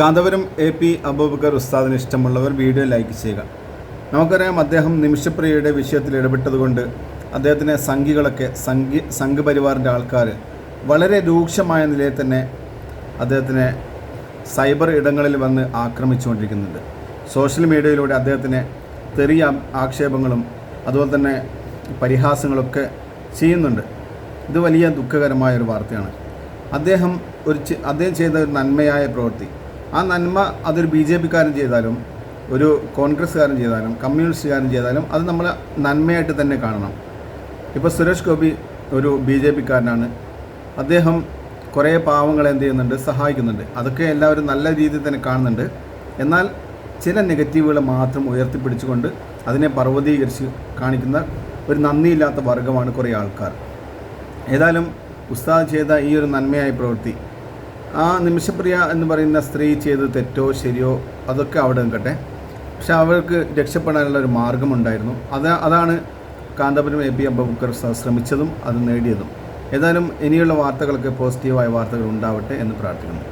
Kanthapuram A P Abubakar ഉസ്താദിന് ഇഷ്ടമുള്ളവർ video like ചെയ്യുക. നമുക്കറിയാം അദ്ദേഹം നിമിഷപ്രിയയുടെ വിഷയത്തിൽ ഇടപെട്ടതുകൊണ്ട് അദ്ദേഹത്തിനെ സംഘികളൊക്കെ സംഘി സംഘപരിവാറിന്റെ ആൾക്കാർ വളരെ രൂക്ഷമായ നിലയിൽ തന്നെ അദ്ദേഹത്തിനെ സൈബർ ഇടങ്ങളിൽ വന്ന് ആക്രമിച്ചുകൊണ്ടിരിക്കുന്നുണ്ട്. സോഷ്യൽ മീഡിയയിലൂടെ അദ്ദേഹത്തിന് തെറിയ ആക്ഷേപങ്ങളും അതുപോലെ തന്നെ പരിഹാസങ്ങളൊക്കെ ചെയ്യുന്നുണ്ട്. ഇത് വലിയ ദുഃഖകരമായ ഒരു വാർത്തയാണ്. അദ്ദേഹം ഒരു അദ്ദേഹം ചെയ്ത ഒരു നന്മയായ പ്രവൃത്തി. ആ നന്മ അതൊരു ബി ജെ പിക്കാരൻ ചെയ്താലും ഒരു കോൺഗ്രസ്സുകാരൻ ചെയ്താലും കമ്മ്യൂണിസ്റ്റുകാരൻ ചെയ്താലും അത് നമ്മൾ നന്മയായിട്ട് തന്നെ കാണണം. ഇപ്പോൾ സുരേഷ് ഗോപി ഒരു ബി ജെ പിക്കാരനാണ്. അദ്ദേഹം കുറേ പാവങ്ങളെ എന്ത് ചെയ്യുന്നുണ്ട്? സഹായിക്കുന്നുണ്ട്. അതൊക്കെ എല്ലാവരും നല്ല രീതിയിൽ തന്നെ കാണുന്നുണ്ട്. എന്നാൽ ചില നെഗറ്റീവുകൾ മാത്രം ഉയർത്തിപ്പിടിച്ചുകൊണ്ട് അതിനെ പർവതീകരിച്ച് കാണിക്കുന്ന ഒരു നന്ദിയില്ലാത്ത വർഗമാണ് കുറേ ആൾക്കാർ. ഏതായാലും ഉസ്താദ് ചെയ്ത ഈ ഒരു നന്മയായ പ്രവൃത്തി ആ നിമിഷപ്രിയ എന്ന് പറയുന്ന സ്ത്രീ ചെയ്ത് തെറ്റോ ശരിയോ അതൊക്കെ അവിടെ നിൽക്കട്ടെ. പക്ഷെ അവർക്ക് രക്ഷപ്പെടാനുള്ള ഒരു മാർഗമുണ്ടായിരുന്നു. അത് അതാണ് കാന്തപുരം എ പി അബൂബക്കർ ശ്രമിച്ചതും അത് നേടിയതും. ഏതായാലും ഇനിയുള്ള വാർത്തകളൊക്കെ പോസിറ്റീവായ വാർത്തകൾ ഉണ്ടാവട്ടെ എന്ന് പ്രാർത്ഥിക്കുന്നു.